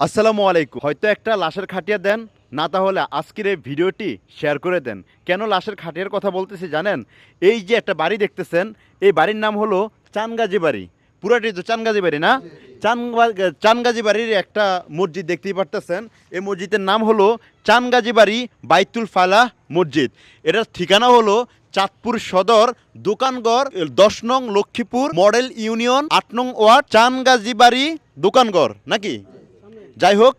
আসসালামু আলাইকুম। হয়তো একটা লাশের খাটিয়া দেন, না তাহলে আজকের এই ভিডিওটি শেয়ার করে দেন। কেন লাশের খাটিয়ার কথা বলতেছি জানেন? এই যে একটা বাড়ি দেখতেছেন, এই বাড়ির নাম হলো চানগাজি বাড়ি। পুরাটি তো চানগাজি বাড়ি না? চানগা- চানগাজি বাড়ির একটা মসজিদ দেখতেই পারতেছেন। এই মসজিদের নাম হলো চানগাজি বাড়ি বাইতুল ফালাহ মসজিদ। এটার ঠিকানা হলো চাঁদপুর সদর, দোকানগড়, দশ নং লক্ষ্মীপুর, মডেল ইউনিয়ন, আট নং ওয়ার্ড, চানগাজি বাড়ি দোকানগড়, নাকি? যাই হোক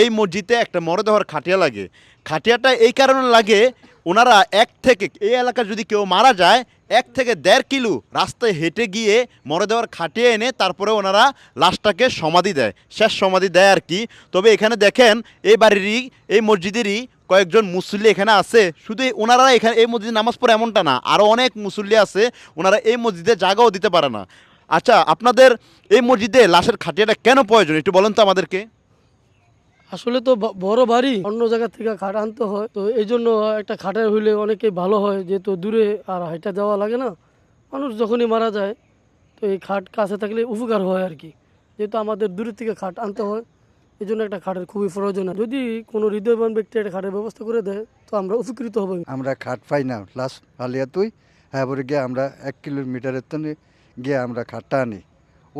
এই মসজিদে একটা মরদেহর খাটিয়া লাগে। খাটিয়াটা এই কারণে লাগে, ওনারা এক থেকে, এই এলাকায় যদি কেউ মারা যায়, এক থেকে দেড় কিলো রাস্তায় হেঁটে গিয়ে মরদেহর খাটিয়ে এনে তারপরে ওনারা লাশটাকে সমাধি দেয়। শেষ সমাধি দেয় আর কি। তবে এখানে দেখেন, এই বাড়িরই, এই মসজিদেরই কয়েকজন মুসল্লি এখানে আছে। শুধু ওনারা এখানে, এই মসজিদে নামাজ পড়ে এমনটা না আরও অনেক মুসল্লি আছে, ওনারা এই মসজিদে জায়গাও দিতে পারে না। আচ্ছা আপনাদের এই মসজিদে লাশের খাটিয়াটা কেন প্রয়োজন? একটু বলেন তো আমাদেরকে। আসলে তো বড় বাড়ি, অন্য জায়গা থেকে খাট আনতে হয়। তো এই জন্য একটা খাটের হইলে অনেকেই ভালো হয়, যেহেতু দূরে আর হাইটা যাওয়া লাগে না। মানুষ যখনই মারা যায়, তো এই খাট কাছে থাকলে উপকার হয় আর কি। যেহেতু আমাদের দূরের থেকে খাট আনতে হয়, এই জন্য একটা খাটের খুবই প্রয়োজন। যদি কোনো হৃদয়বান ব্যক্তি একটা খাটের ব্যবস্থা করে দেয়, তো আমরা উপকৃত হব। আমরা খাট পাই না। লাস্ট ফালিয়া তুই হ্যাঁ পরে গিয়ে আমরা এক কিলোমিটারের তো গিয়ে আমরা খাটটা আনি।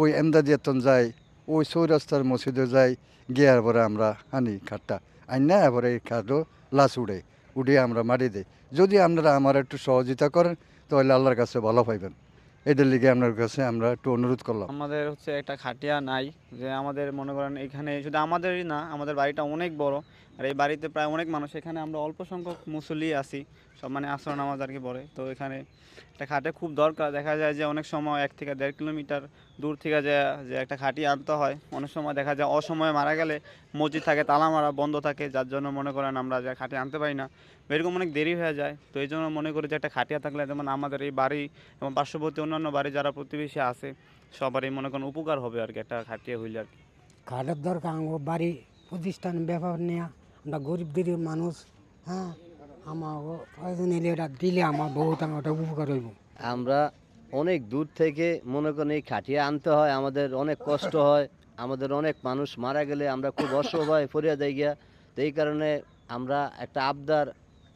ওই এমদাদিয়া তন যাই ওই চৌরাস্তার মসজিদে যাই গিয়ার পরে আমরা আনি খাটটা। আইনা এবারে এই খাটও লাশ উড়ে উঠে আমরা মারি দিই। যদি আপনারা আমার একটু সহযোগিতা করেন, তাহলে আল্লাহর কাছে ভালো পাইবেন। এটার লিগে আপনার কাছে আমরা একটু অনুরোধ করলাম। আমাদের হচ্ছে একটা খাটিয়া নাই, যে আমাদের মনে করেন এখানে শুধু আমাদেরই না, আমাদের বাড়িটা অনেক বড়, আর এই বাড়িতে প্রায় অনেক মানুষ, এখানে আমরা অল্প সংখ্যক মুসল্লি আছি, সব মানে আসর নামাজ আর কি পড়ে। তো এখানে একটা খাটে খুব দরকার, দেখা যায় যে অনেক সময় এক থেকে দেড় কিলোমিটার দূর থেকে যে যে একটা খাটি আনতে হয়, অনেক সময় দেখা যায় অসময়ে মারা গেলে মসজিদ থাকে, তালা মারা বন্ধ থাকে, যার জন্য মনে করেন আমরা যে খাটি আনতে পারি না। এরকম অনেক দেরি হয়ে যায়, তো এই জন্য মনে করি যে একটা খাটিয়া থাকলে যেমন আমাদের এই বাড়ি এবং পার্শ্ববর্তী অন্যান্য বাড়ি যারা প্রতিবেশী আছে সবারই মনে করেন উপকার হবে আর কি একটা খাটিয়া হইলে আর কি। খাটের দরকার আমার বাড়ি প্রতিষ্ঠান ব্যাপার নেওয়া আমরা গরিব গরিব মানুষ হ্যাঁ? আমার প্রয়োজন এলে এটা দিলে আমার বহুত আমার ওটা উপকার হইব। আমরা অনেক দূর থেকে মনে করেন এই খাটিয়ে আনতে হয় আমাদের অনেক কষ্ট হয় আমাদের অনেক মানুষ মারা গেলে আমরা খুব অসহায় ফরিয়া যাই গিয়া তো এই কারণে আমরা একটা আবদার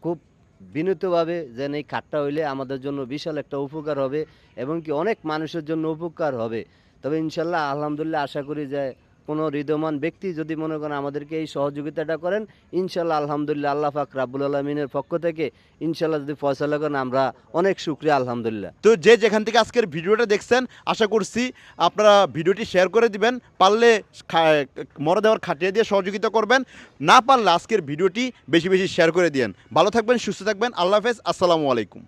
খুব বিনীতভাবে যেন এই কাঠটা হইলে আমাদের জন্য বিশাল একটা উপকার হবে এবং কি অনেক মানুষের জন্য উপকার হবে। তবে ইনশাল্লাহ, আলহামদুলিল্লাহ, আশা করি যে কোনো হৃদয়মান ব্যক্তি যদি মনে করেন আমাদেরকে এই সহযোগিতাটা করেন ইনশাল্লাহ আলহামদুলিল্লাহ, আল্লাহ পাক রাব্বুল আলমিনের পক্ষ থেকে ইনশাল্লাহ যদি ফয়সালা করেন, আমরা অনেক শুক্রিয়া, আলহামদুলিল্লাহ। তো যে যেখান থেকে আজকের ভিডিওটা দেখছেন, আশা করছি আপনারা ভিডিওটি শেয়ার করে দিবেন, পারলে খা- মরদেহর খাটিয়ে দিয়ে সহযোগিতা করবেন, না পারলে আজকের ভিডিওটি বেশি বেশি শেয়ার করে দিয়েন। ভালো থাকবেন, সুস্থ থাকবেন, আল্লাহ হাফেজ, আসসালামু আলাইকুম।